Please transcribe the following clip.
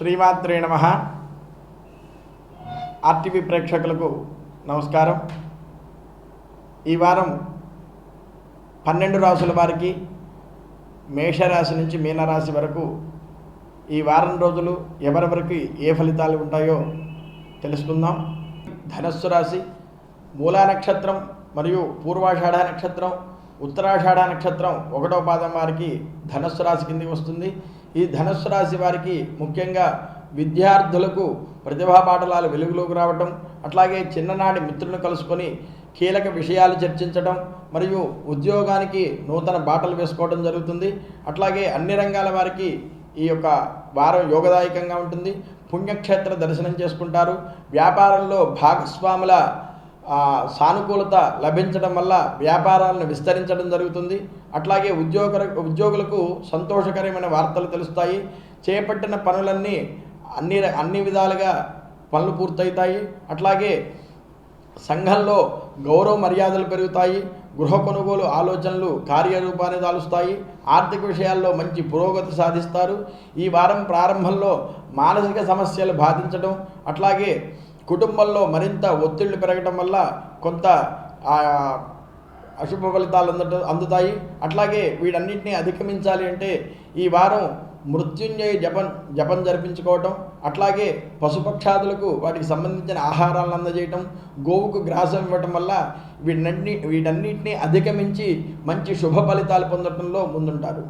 శ్రీమాత్రే నమ. ఆర్టీవీ ప్రేక్షకులకు నమస్కారం. ఈ వారం పన్నెండు రాసుల వారికి మేషరాశి నుంచి మీనరాశి వరకు ఈ వారం రోజులు ఎవరెవరికి ఏ ఫలితాలు ఉంటాయో తెలుసుకుందాం. ధనస్సు రాశి మూలా నక్షత్రం మరియు పూర్వాషాఢ నక్షత్రం ఉత్తరాషాఢ నక్షత్రం ఒకటో పాదం వారికి ధనస్సు రాశి కిందికి వస్తుంది. ఈ ధనుసు రాశి వారికి ముఖ్యంగా విద్యార్థులకు ప్రతిభా పాఠశాల వెలుగులోకి రావటం అట్లాగే చిన్ననాటి మిత్రులను కలుసుకొని కీలక విషయాలు చర్చించడం మరియు ఉద్యోగానికి నూతన బాటలు వేసుకోవడం జరుగుతుంది. అట్లాగే అన్ని రంగాల వారికి ఈ యొక్క వారం యోగదాయకంగా ఉంటుంది. పుణ్యక్షేత్ర దర్శనం చేసుకుంటారు. వ్యాపారంలో భాగస్వాముల సానుకూలత లభించడం వల్ల వ్యాపారాలను విస్తరించడం జరుగుతుంది. అట్లాగే ఉద్యోగ ఉద్యోగులకు సంతోషకరమైన వార్తలు తెలుస్తాయి. చేపట్టిన పనులన్నీ అన్ని ర- అన్ని విధాలుగా పనులు పూర్తవుతాయి. అట్లాగే సంఘంలో గౌరవ మర్యాదలు పెరుగుతాయి. గృహ కొనుగోలు ఆలోచనలు కార్యరూపాన్ని దాలుస్తాయి. ఆర్థిక విషయాల్లో మంచి పురోగతి సాధిస్తారు. ఈ వారం ప్రారంభంలో మానసిక సమస్యలు బాధించడం అట్లాగే కుటుంబంలో మరింత ఒత్తిళ్ళు పెరగటం వల్ల కొంత అశుభ ఫలితాలు అందట అందుతాయి. అట్లాగే వీటన్నిటిని అధిగమించాలి అంటే ఈ వారం మృత్యుంజయ జపం జపం జరిపించుకోవటం అట్లాగే పశుపక్షాదులకు వాటికి సంబంధించిన ఆహారాలను అందజేయటం గోవుకు గ్రాసం ఇవ్వటం వల్ల వీటన్ని వీటన్నింటినీ అధిగమించి మంచి శుభ ఫలితాలు పొందటంలో ముందుంటారు.